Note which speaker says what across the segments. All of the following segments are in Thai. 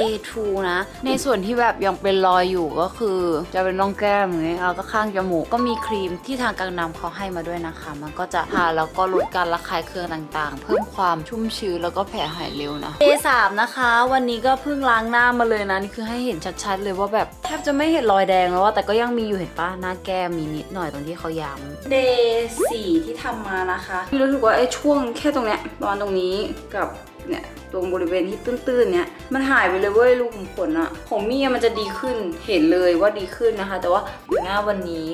Speaker 1: day 2นะ ในส่วนที่แบบยังเป็นรอยอยู่ก็คือ จะเป็นร่องแก้มอย่างนี้แล้วก็ข้างจมูกก็มีครีมที่ทางกังนำเขาให้มาด้วยนะคะ มันก็จะทาแล้วก็ลดการระคายเคืองต่างๆ เพิ่มความชุ่มชื้นแล้วก็แผลหายเร็วนะ day 3นะคะ วันนี้ก็เพิ่งล้างหน้ามาเลยนะนี่คือให้เห็นชัดๆเลยว่าแบบแทบจะไม่เห็นรอยแดงแล้วว่าแต่ก็ยังมีอยู่เห็นปะหน้าแก้มมีนิดหน่อยตรงที่เขาย้ำ day 4ที่ทำมานะคะพี่รู้สึกว่าไอ้ช่วงแค่ตรงเนี้ยประมาณตรงนี้กับ เนี่ยตรงบริเวณที่ตื้นๆ เนี่ย มันหายไปเลยเว้ยรูขุมขนอะของมี่มันจะดีขึ้นเห็นเลยว่าดีขึ้นนะคะ แต่ว่าหน้าวันนี้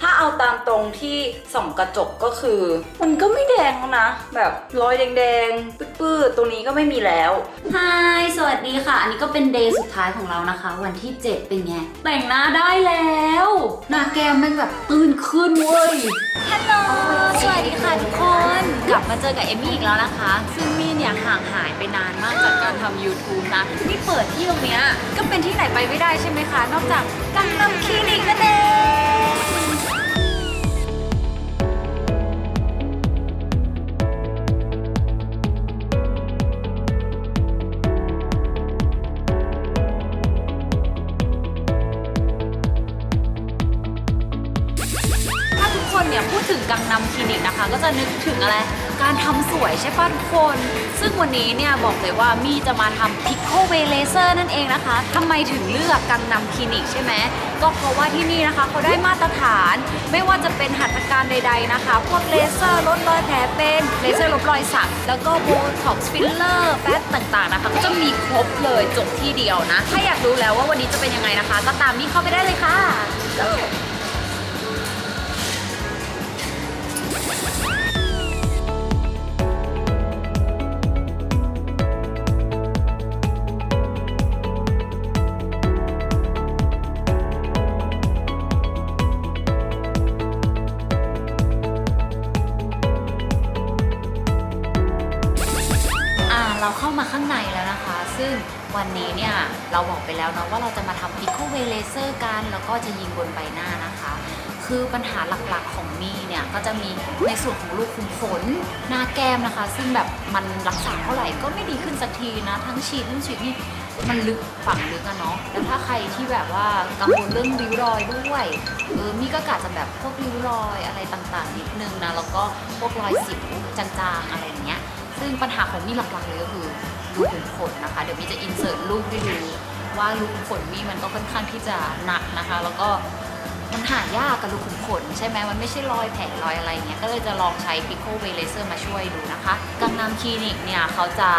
Speaker 1: ถ้าเอาตามตรงที่ส่องกระจกก็คือ มันก็ไม่แดงแล้วนะ แบบรอยแดงๆปื้ดๆตรงนี้ก็ไม่มีแล้ว ฮายสวัสดีค่ะ อันนี้ก็เป็นเดย์สุดท้ายของเรานะคะ วันที่ 7 เป็นไง แต่งหน้าได้แล้ว หน้าแก้มแม่งแบบตื่นขึ้นเว้ย ฮัลโหล สวัสดีค่ะทุกคน กลับมาเจอกับเอมมี่อีกแล้วนะคะ ซึ่งมี่เนี่ยห่างหายไปนานมากจากการทำ YouTube นะที่เปิดที่ตรงเนี้ยก็เป็นที่ไหนไปไม่ได้ใช่ไหมคะ นอกจากกังนำคลินิกนั่นเอง ถึงกังนำคลินิกนะคะ ก็จะนึกถึงอะไร การทำสวยใช่ป่ะทุกคน ซึ่งวันนี้เนี่ยบอกเลยว่ามี่จะมาทำพิ c โคเวเลเซอร์นั่นเองนะคะทำไมถึงเลือกกังนำคลินิกใช่ไหมก็เพราะว่าที่นี่นะคะเขาได้มาตรฐาน ไม่ว่าจะเป็นหัตถการใด ๆนะคะ พวกเลเซอร์ลดรอยแผลเป็นเลเซอร์ลบรอยสัก แล้วก็โบท็อกซ์ฟิลเลอร์แฟตต่างๆนะคะก็จะมีครบเลยจบที่เดียวนะ ถ้าอยากรู้แล้วว่าวันนี้จะเป็นยังไงนะคะ ก็ตามมี่เข้าไปได้เลยค่ะ Go เราเข้ามาข้างในแล้วนะคะ ซึ่งวันนี้เนี่ยเราบอกไปแล้วเนาะว่าเราจะมาทำพิโคเวเลเซอร์กัน แล้วก็จะยิงบนใบหน้านะคะ คือปัญหาหลักๆของมีเนี่ยก็จะมีในส่วนของรูขุมขนหน้าแก้มนะคะ ซึ่งแบบมันรักษาเท่าไหร่ก็ไม่ดีขึ้นสักทีนะ ทั้งฉีดทั้งฉีดนี่มันลึกฝังลึกอะเนาะ แล้วถ้าใครที่แบบว่ากังวลเรื่องริ้วรอยด้วย เออมี่ก็กะจะแบบพวกริ้วรอยอะไรต่างๆนิดนึงนะ แล้วก็พวกรอยสิวจางๆอะไรอย่างเงี้ย ซึ่งปัญหาของมี่หลักๆเลยก็คือรูขุมขนนะคะ เดี๋ยวมี่จะอินเสิร์ตรูปให้ดูว่ารูขุมขนมี่มันก็ค่อนข้างที่จะหนักนะคะ แล้วก็มันหายากกับรูขุมขนใช่ไหมมันไม่ใช่รอยแผลรอยอะไรเงี้ย ก็เลยจะลองใช้ Pico w a y Laser มาช่วยดูนะคะ กังนำคลินิกเนี่ยเขาจะ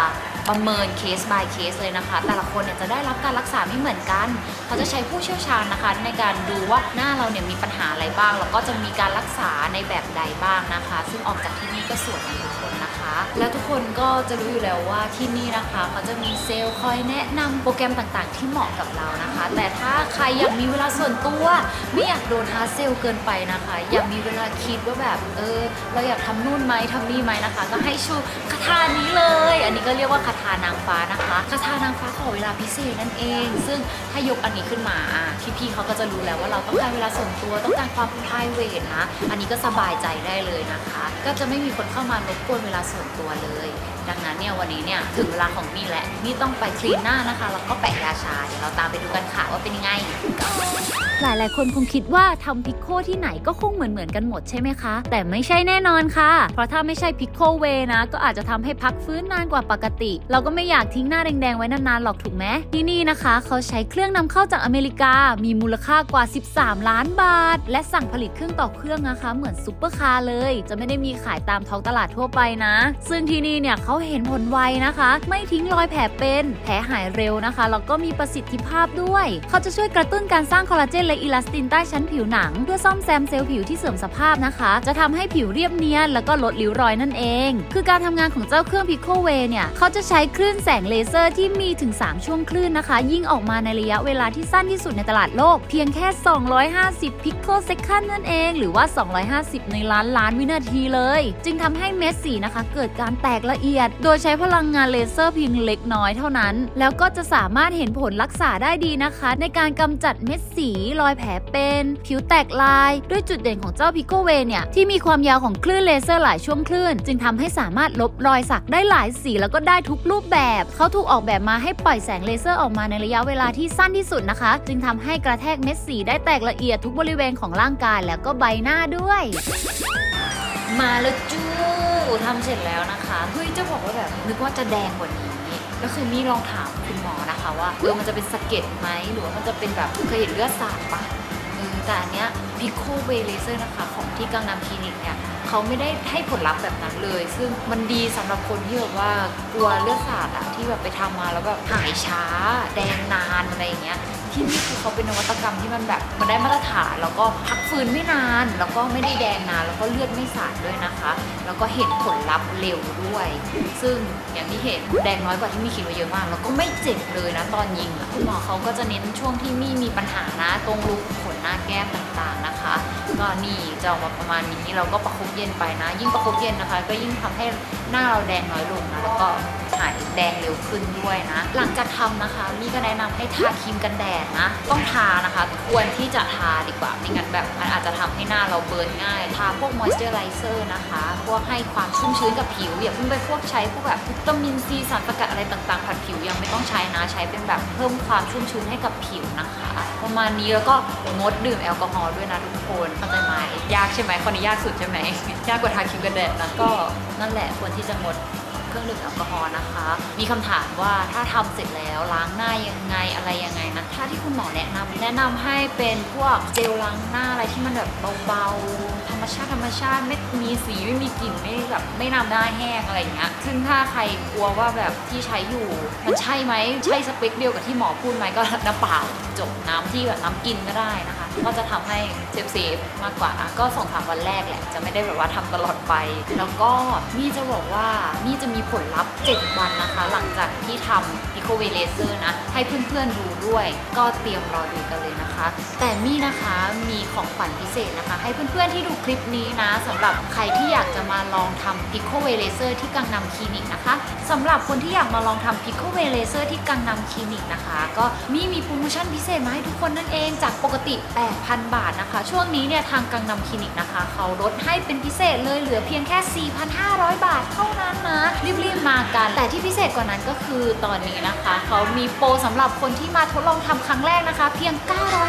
Speaker 1: ประเมินเคส by เคสเลยนะคะ แต่ละคนเนี่ยจะได้รับการรักษาไม่เหมือนกัน เขาจะใช้ผู้เชี่ยวชาญนะคะ ในการดูว่าหน้าเราเนี่ยมีปัญหาอะไรบ้าง แล้วก็จะมีการรักษาในแบบใดบ้างนะคะ ซึ่งออกจากที่นี่ก็สวยกันทุก แล้วทุกคนก็จะรู้อยู่แล้วว่าที่นี่นะคะเขาจะมีเซลล์คอยแนะนำโปรแกรมต่างๆ ที่เหมาะกับเรานะคะ แต่ถ้าใครอยากมีเวลาส่วนตัวไม่อยากโดนฮาร์ดเซลเกินไปนะคะ อยากมีเวลาคิดว่าแบบเออเราอยากทำนู่นไหมทำนี่ไหมนะคะ ก็ให้ชูคาถานี้เลย อันนี้ก็เรียกว่าคาถานางฟ้านะคะคาถานางฟ้าขอเวลาพิเศษนั่นเอง ซึ่งถ้ายกอันนี้ขึ้นมาอะพี่ๆเขาก็จะรู้แล้วว่าเราต้องการเวลาส่วนตัวต้องการความ p r i v a t นะ อันนี้ก็สบายใจได้เลยนะคะ ก็จะไม่มีคนเข้ามารบกวนเวลาส่วนตัวเลย ดังนั้นเนี่ยวันนี้เนี่ยถึงเวลาของนี่แหละ นี่ต้องไปคลีนหน้านะคะแล้วก็แปะยาชาเดี๋ยวเราตามไปดูกันค่ะว่าเป็นยังไง
Speaker 2: หลายๆ คนคงคิดว่าทำพิกโคที่ไหนก็คงเหมือนเหมือนๆกันหมดใช่ไหมคะ แต่ไม่ใช่แน่นอนค่ะ เพราะถ้าไม่ใช่พิกโคเวนะ ก็อาจจะทำให้พักฟื้นนานกว่าปกติ เราก็ไม่อยากทิ้งหน้าแดงๆไว้นานๆหรอกถูกไหมที่นี่นะคะ เขาใช้เครื่องนำเข้าจากอเมริกา มีมูลค่ากว่า 13 ล้านบาท และสั่งผลิตเครื่องต่อเครื่องนะคะ เหมือนซุปเปอร์คาร์เลย จะไม่ได้มีขายตามท้องตลาดทั่วไปนะ ซึ่งที่นี่เนี่ยเขาเห็นผลไวนะคะ ไม่ทิ้งรอยแผลเป็นแผลหายเร็วนะคะแล้วก็มีประสิทธิภาพด้วย เขาจะช่วยกระตุ้นการสร้างคอลลาเจนและอิลาสตินใต้ชั้นผิวหนัง เพื่อซ่อมแซมเซลล์ผิวที่เสื่อมสภาพนะคะ จะทำให้ผิวเรียบเนียนแล้วก็ลดริ้วรอยนั่นเอง คือการทำงานของเจ้าเครื่อง Pico Way เนี่ยเขาจะใช้คลื่นแสงเลเซอร์ที่มีถึง 3 ช่วงคลื่นนะคะ ยิ่งออกมาในระยะเวลาที่สั้นที่สุดในตลาดโลก เพียงแค่ 250 พิโคเซคันนั่นเอง หรือว่า 250 ในล้านล้านวินาทีเลย จึงทำให้เม็ดสีนะคะ เกิดการแตกละเอียดด โดยใช้พลังงานเลเซอร์เพียงเล็กน้อยเท่านั้น แล้วก็จะสามารถเห็นผลรักษาได้ดีนะคะ ในการกำจัดเม็ดสี รอยแผลเป็น ผิวแตกลาย ด้วยจุดเด่นของเจ้าพิโคเวเนี่ย ที่มีความยาวของคลื่นเลเซอร์หลายช่วงคลื่น จึงทำให้สามารถลบรอยสักได้หลายสีแล้วก็ได้ทุกรูปแบบ เขาถูกออกแบบมาให้ปล่อยแสงเลเซอร์ออกมาในระยะเวลาที่สั้นที่สุดนะคะ จึงทำให้กระแทกเม็ดสีได้แตกละเอียดทุกบริเวณของร่างกายแล้วก็ใบหน้าด้วย
Speaker 1: มาแล้วจูู้ทำเสร็จแล้วนะคะเฮ้ยจะบอกว่าแบบนึกว่าจะแดงกว่านี้แล้วคือมี่ลองถามคุณหมอนะคะว่าเออมันจะเป็นสะเก็ดไหมหรือว่ามันจะเป็นแบบเคยเห็นเลือดสาดปะเออแต่อันเนี้ยพิโคเวเลเซอร์นะคะ ของที่กังนำคลินิกเนี่ย เขาไม่ได้ให้ผลลัพธ์แบบนั้นเลย ซึ่งมันดีสำหรับคนที่แบบว่ากลัวเลือดสาดอะที่แบบไปทำมาแล้วแบบหายช้า แดงนานอะไรอย่างเงี้ยที่นี่คือเขาเป็นนวัตกรรมที่มันแบบมันได้มาตรฐานแล้วก็พักฟื้นไม่นาน แล้วก็ไม่ได้แดงนาน แล้วก็เลือดไม่สาดด้วยนะคะ แล้วก็เห็นผลลัพธ์เร็วด้วย ซึ่งอย่างที่เห็นแดงน้อยกว่าที่มีคิดไว้เยอะมาก แล้วก็ไม่เจ็บเลยนะตอนยิงคุณหมอเขาก็จะเน้นช่วงที่มี่มีปัญหานะ ตรงรูขุมขนหน้าแก้มต่างๆนะคะ ก็นี่จะออกมาประมาณนี้เราก็ประคบเย็นไปนะ ยิ่งประคบเย็นนะคะ ก็ยิ่งทำให้หน้าเราแดงน้อยลงนะแล้วก็หายแดงเร็วขึ้นด้วยนะ หลังจากทำนะคะมี่ก็แนะนำให้ทาครีมกันแดดนะ ต้องทานะคะ ควรที่จะทาดีกว่าไม่งั้นแบบมันอาจจะทำให้หน้าเราเบิร์นง่ายทาพวกมอยส์เจอร์ไรเซอร์นะคะ พวกให้ความชุ่มชื้นกับผิว อย่าเพิ่งไปพวกใช้พวกแบบวิตามินซีสารสกัดอะไรต่างๆผัดผิวยังไม่ต้องใช้นะใช้เป็นแบบเพิ่มความชุ่มชื้นให้กับผิวนะคะ ประมาณนี้แล้วก็งดดื่มแอลกอฮอล์ด้วยนะทุกคนเข้าใจไหมยากใช่ไหมคนนี้ยากสุดใช่ไหมยากกว่าทาครีมกันแดดนะก็นั่นแหละควรที่จะงดเครื่องดื่มแอลกอฮอล์นะคะ มีคำถามว่าถ้าทำเสร็จแล้วล้างหน้ายังไงอะไรยังไงนะ ถ้าที่คุณหมอแนะนำแนะนำให้เป็นพวกเจลล้างหน้าอะไรที่มันแบบเบาๆธ รรมชาติธรรมชาติไม่มีสีไม่มีกลิ่นไม่แบบไม่นำหน้าแห้งอะไรอย่างเงี้ยซึ่งถ้าใครกลัวว่าแบบที่ใช้อยู่มันใช่ไหมใช่สเปคเดียวกับที่หมอพูดไหมก็น้ำเปล่าจบน้ำที่แบบน้ำกินก็ได้นะคะก็จะทำให้เซฟเซฟๆมากกว่าก็สองสามวันแรกแหละ จะไม่ได้แบบว่าทำตลอดไป แล้วก็นี่จะบอกว่านี่จะมีผลลัพธ์ 7 วันนะคะ หลังจากที่ทำพิโคเวเลเซอร์นะ ให้เพื่อนๆดูด้วย ก็เตรียมรอดูกันเลยนะคะ แต่มี่นะคะมีของขวัญพิเศษนะคะ ให้เพื่อนๆที่ดูคลิปนี้นะสำหรับใครที่อยากจะมาลองทำพิโคเวเลเซอร์ที่กังนำคลินิกนะคะสำหรับคนที่อยากมาลองทำพิโคเวเลเซอร์ที่กังนำคลินิกนะคะ ก็มีมีโปรโมชั่นพิเศษมาให้ทุกคนนั่นเองจากปกติ 8,000 บาทนะคะ ช่วงนี้เนี่ยทางกังนำคลินิกนะคะ เขาลดให้เป็นพิเศษเลยเหลือเพียงแค่ 4,500 บาทเท่านั้นนะรีบๆมากัน แต่ที่พิเศษกว่านั้นก็คือตอนนี้นะคะ เขามีโปรสำหรับคนที่มาทดลองทำครั้งแรกนะคะ เพียง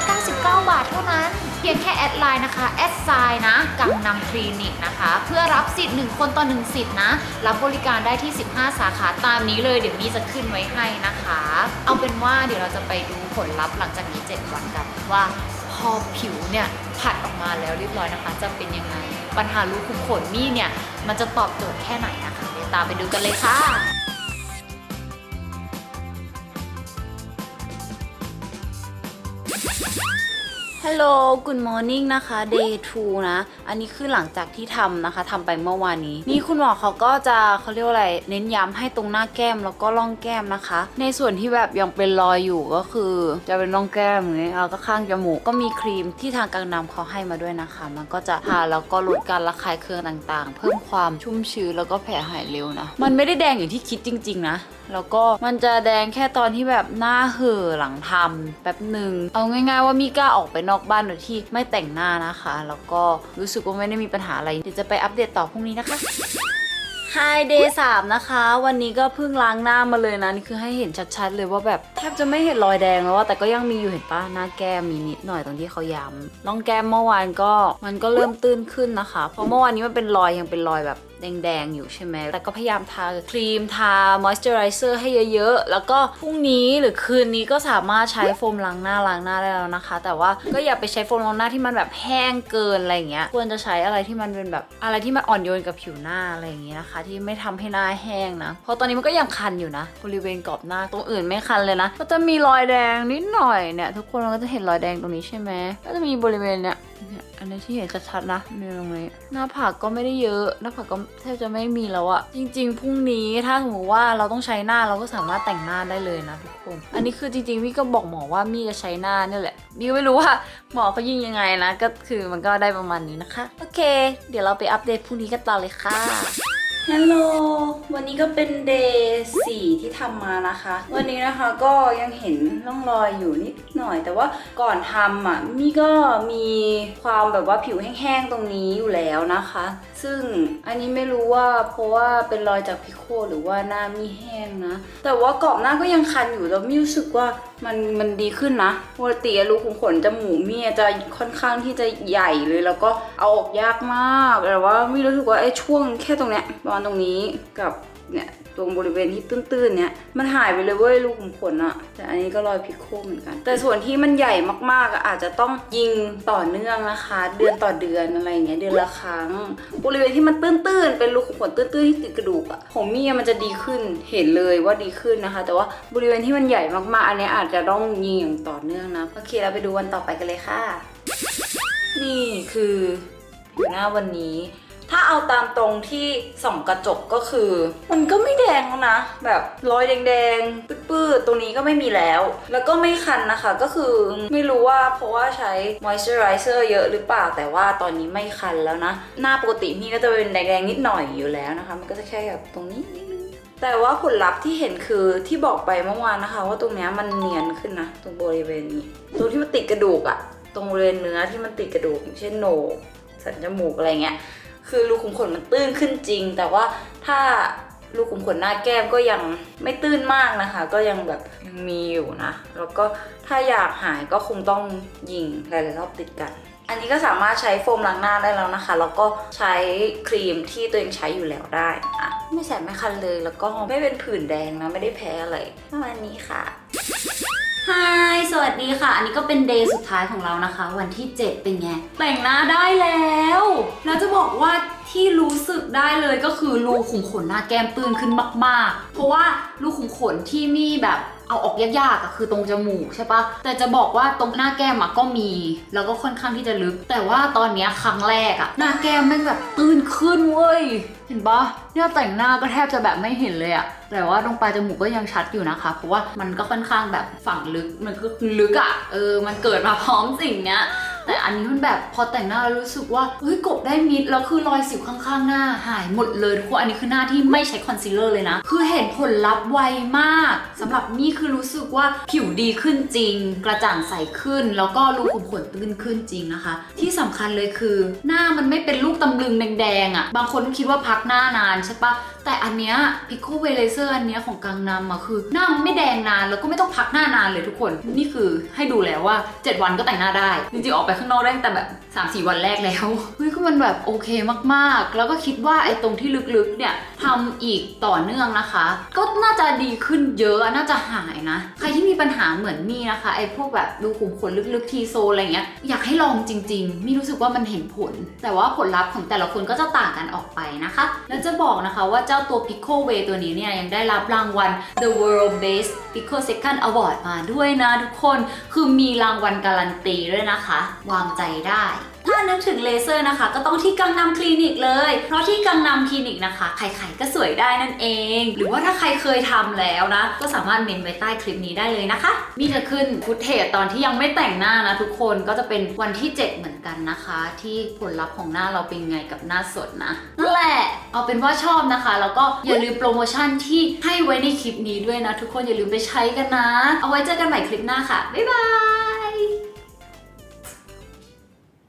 Speaker 1: 999 บาทเท่านั้น เพียงแค่แอดไลน์นะคะแอดไซน์นะกังนำคลินิกนะคะ เพื่อรับสิทธิ์ 1 คนต่อ 1 สิทธิ์นะ รับบริการได้ที่ 15 สาขาตามนี้เลย เดี๋ยวนี้จะขึ้นไว้ให้นะคะ เอาเป็นว่าเดี๋ยวเราจะไปดูผลลัพธ์หลังจากนี้ 7 วันกันว่าพอผิวเนี่ยผัดออกมาแล้วเรียบร้อยนะคะ จะเป็นยังไง ปัญหารูขุมขนมี่เนี่ย มันจะตอบโจทย์แค่ไหนนะคะเดี๋ยวตามไปดูกันเลยค่ะ
Speaker 2: ฮัลโหล good morning นะคะ day 2 นะ อันนี้คือหลังจากที่ทำนะคะทำไปเมื่อวานนี้ นี่คุณหมอเขาก็จะเขาเรียกว่าอะไร เน้นย้ำให้ตรงหน้าแก้มแล้วก็ร่องแก้มนะคะ ในส่วนที่แบบยังเป็นรอยอยู่ก็คือ จะเป็นร่องแก้มอย่างนี้แล้วก็ข้างจมูกก็มีครีมที่ทางกังนำเขาให้มาด้วยนะคะ มันก็จะทาแล้วก็ลดการระคายเคืองต่างๆ เพิ่มความชุ่มชื้นแล้วก็แผลหายเร็วนะ มันไม่ได้แดงอย่างที่คิดจริง ๆ นะแล้วก็มันจะแดงแค่ตอนที่แบบหน้าเห่อหลังทำแป๊บหนึ่งเอาง่าย ๆ ว่ามีกล้าออกไปนอกบ้านโดยที่ไม่แต่งหน้านะคะ แล้วก็รู้สึกว่าไม่ได้มีปัญหาอะไรเดี๋ยวจะไปอัปเดตต่อพรุ่งนี้นะคะ Hi Day 3นะคะ วันนี้ก็เพิ่งล้างหน้ามาเลยนะ นี่คือให้เห็นชัดๆเลยว่าแบบแทบจะไม่เห็นรอยแดงแล้วว่าแต่ก็ยังมีอยู่เห็นปะหน้าแก้มมีนิดหน่อยตรงที่เขาย้ำร่องแก้มเมื่อวานก็มันก็เริ่มตื้นขึ้นนะคะ เพราะเมื่อวานนี้มันเป็นรอยยังเป็นรอยแบบ แดงๆอยู่ใช่ไหมแต่ก็พยายามทาครีมทามอยส์เจอไรเซอร์ให้เยอะๆ แล้วก็พรุ่งนี้หรือคืนนี้ก็สามารถใช้โฟมล้างหน้าล้างหน้าได้แล้วนะคะ แต่ว่าก็อย่าไปใช้โฟมล้างหน้าที่มันแบบแห้งเกินอะไรเงี้ย ควรจะใช้อะไรที่มันเป็นแบบอะไรที่มันอ่อนโยนกับผิวหน้าอะไรอย่างเงี้ยนะคะ ที่ไม่ทำให้หน้าแห้งนะ เพราะตอนนี้มันก็ยังคันอยู่นะ บริเวณกรอบหน้าตรงอื่นไม่คันเลยนะ ก็จะมีรอยแดงนิดหน่อยเนี่ยทุกคนเราก็จะเห็นรอยแดงตรงนี้ใช่ไหมก็จะมีบริเวณเนี้ย เนี่ยอันนี้ที่เห็นชัดๆนะมีตรงนี้หน้าผากก็ไม่ได้เยอะหน้าผากก็แทบจะไม่มีแล้วอะจริง ๆพรุ่งนี้ถ้าสมมติว่าเราต้องใช้หน้าเราก็สามารถแต่งหน้าได้เลยนะทุกคนอันนี้คือจริงๆมี่ก็บอกหมอว่ามี่จะใช้หน้าเนี่ยแหละมี่ก็ไม่รู้ว่าหมอเขายิงยังไงนะก็คือมันก็ได้ประมาณนี้นะคะ โอเค เดี๋ยวเราไปอัปเดตพรุ่งนี้กันต่อเลยค่ะ
Speaker 3: ฮัลโหล วันนี้ก็เป็นเดย์สี่ที่ทำมานะคะ วันนี้นะคะก็ยังเห็นร่องรอยอยู่นิดหน่อย แต่ว่าก่อนทำอะมี่ก็มีความแบบว่าผิวแห้งๆตรงนี้อยู่แล้วนะคะ ซึ่งอันนี้ไม่รู้ว่าเพราะว่าเป็นรอยจากพิโคหรือว่าหน้ามี่แห้งนะ แต่ว่ากรอบหน้าก็ยังคันอยู่แล้วมี่รู้สึกว่า มันมันดีขึ้นนะปกติอะรูขุมขนจมูกมี่จะค่อนข้างที่จะใหญ่เลย แล้วก็เอาออกยากมากแต่ว่าไม่รู้สึกว่าไอ้ช่วงแค่ตรงเนี้ยประมาณตรงนี้กับ เนี่ยตรงบริเวณที่ตื้นๆเนี่ยมันหายไปเลยเว้ยรูขุมขนอะแต่อันนี้ก็รอยพิโคเหมือนกัน แต่ส่วนที่มันใหญ่มากๆอะอาจจะต้องยิงต่อเนื่องนะคะ เดือนต่อเดือนอะไรอย่างเงี้ยเดือนละครั้ง บริเวณที่มันตื้นๆเป็นรูขุมขนตื้นๆที่ติดกระดูกอะของมี่มันจะดีขึ้นเห็นเลยว่าดีขึ้นนะคะ แต่ว่าบริเวณที่มันใหญ่มากๆ อันนี้อาจจะต้องยิงอย่างต่อเนื่องนะโอเคเราไปดูวันต่อไปกันเลยค่ะ นี่คือหน้าวันนี้ ถ้าเอาตามตรงที่ส่องกระจกก็คือ มันก็ไม่แดงแล้วนะ แบบรอยแดงๆปื้ดๆตรงนี้ก็ไม่มีแล้ว แล้วก็ไม่คันนะคะก็คือไม่รู้ว่าเพราะว่าใช้ moisturizer เยอะหรือเปล่าแต่ว่าตอนนี้ไม่คันแล้วนะ หน้าปกติพี่ก็จะเป็นแดงๆนิดหน่อยอยู่แล้วนะคะ มันก็จะแค่แบบตรงนี้นิดนึงแต่ว่าผลลัพธ์ที่เห็นคือที่บอกไปเมื่อวานนะคะ ว่าตรงนี้มันเนียนขึ้นนะ ตรงบริเวณนี้ตรงที่มันติดกระดูกอะตรงบริเวณเนื้อที่มันติดกระดูกเช่นโหนกสันจมูกอะไรเงี้ย คือรูขุมขนมันตื้นขึ้นจริง แต่ว่าถ้ารูขุมขนหน้าแก้มก็ยังไม่ตื้นมากนะคะ ก็ยังแบบยังมีอยู่นะ แล้วก็ถ้าอยากหายก็คงต้องยิงหลายๆรอบติดกัน อันนี้ก็สามารถใช้โฟมล้างหน้าได้แล้วนะคะ แล้วก็ใช้ครีมที่ตัวเองใช้อยู่แล้วได้อะไม่แสบไม่คันเลย แล้วก็ไม่เป็นผื่นแดงนะ ไม่ได้แพ้อะไรประมาณนี้ค่ะ
Speaker 1: ฮายสวัสดีค่ะ อันนี้ก็เป็นเดย์สุดท้ายของเรานะคะ วันที่ 7 เป็นไง แต่งหน้าได้แล้ว แล้วจะบอกว่าที่รู้สึกได้เลยก็คือรูขุมขนหน้าแก้มตื้นขึ้นมาก ๆ เพราะว่ารูขุมขนที่มีแบบ เอาออกยากๆอะคือตรงจมูกใช่ปะแต่จะบอกว่าตรงหน้าแก้มอะก็มี แล้วก็ค่อนข้างที่จะลึก แต่ว่าตอนเนี้ยครั้งแรกอะหน้าแก้มแม่งแบบตื้นขึ้นเว้ย เห็นปะเนี่ยแต่งหน้าก็แทบจะแบบไม่เห็นเลยอะแต่ว่าตรงปลายจมูกก็ยังชัดอยู่นะคะ เพราะว่ามันก็ค่อนข้างแบบฝังลึก มันก็ลึกอะเออ มันเกิดมาพร้อมสิ่งเนี้ย แต่อันนี้มันแบบพอแต่งหน้าแล้วรู้สึกว่าเฮ้ยกบได้มิดแล้วคือรอยสิวข้างๆหน้าหายหมดเลยทุกคนอันนี้คือหน้าที่ไม่ใช้คอนซีลเลอร์เลยนะ คือเห็นผลลัพธ์ไวมากสำหรับมี่คือรู้สึกว่าผิวดีขึ้นจริง กระจ่างใสขึ้น แล้วก็รูขุมขนตื้นขึ้นจริงนะคะ ที่สำคัญเลยคือ หน้ามันไม่เป็นลูกตำลึงแดงๆอะ่ะ บางคนคิดว่าพักหน้านานใช่ปะแต่อันเนี้ยพิโคเวเลเซอร์อันเนี้ยของกังนำอะคือหน้ามันไม่แดงนานแล้วก็ไม่ต้องพักหน้านานเลยทุกคน นี่คือให้ดูแล้วว่า 7 วันก็แต่งหน้าได้จริงๆออกไปข้างนอกได้แต่แบบ3-4 วันแรกแล้วเฮ้ยก็มันแบบโอเคมากๆ แล้วก็คิดว่าไอ้ตรงที่ลึกๆเนี่ยทำอีกต่อเนื่องนะคะ ก็น่าจะดีขึ้นเยอะน่าจะหายนะ ใครที่ มีปัญหาเหมือนมี่นะคะไอ้พวกแบบดูขุมขนลึกๆทีโซอะไรเงี้ยอยากให้ลองจริงๆมีรู้สึกว่ามันเห็นผล แต่ว่าผลลัพธ์ของแต่ละคนก็จะต่างกันออกไปนะคะ แล้วจะบอกนะคะว่าเจ้าตัว Pico Way ตัวนี้เนี่ยยังได้รับรางวัล The World Best Pico Second Award มาด้วยนะทุกคน คือมีรางวัลการันตีด้วยนะคะ วางใจได้ ถ้านึกถึงเลเซอร์นะคะ ก็ต้องที่กังนำคลินิกเลย เพราะที่กังนำคลินิกนะคะ ใครๆก็สวยได้นั่นเอง หรือว่าถ้าใครเคยทำแล้วนะ ก็สามารถเมนไว้ใต้คลิปนี้ได้เลยนะคะ มีจะขึ้นฟุตเทจตอนที่ยังไม่แต่งหน้านะทุกคนก็จะเป็นวันที่ 7 เหมือนกันนะคะ ที่ผลลัพธ์ของหน้าเราเป็นไงกับหน้าสดนะนั่นแหละ เอาเป็นว่าชอบนะคะ แล้วก็อย่าลืมโปรโมชั่นที่ให้ไว้ในคลิปนี้ด้วยนะ ทุกคนอย่าลืมไปใช้กันนะ เอาไว้เจอกันใหม่คลิปหน้าค่ะบ๊ายบาย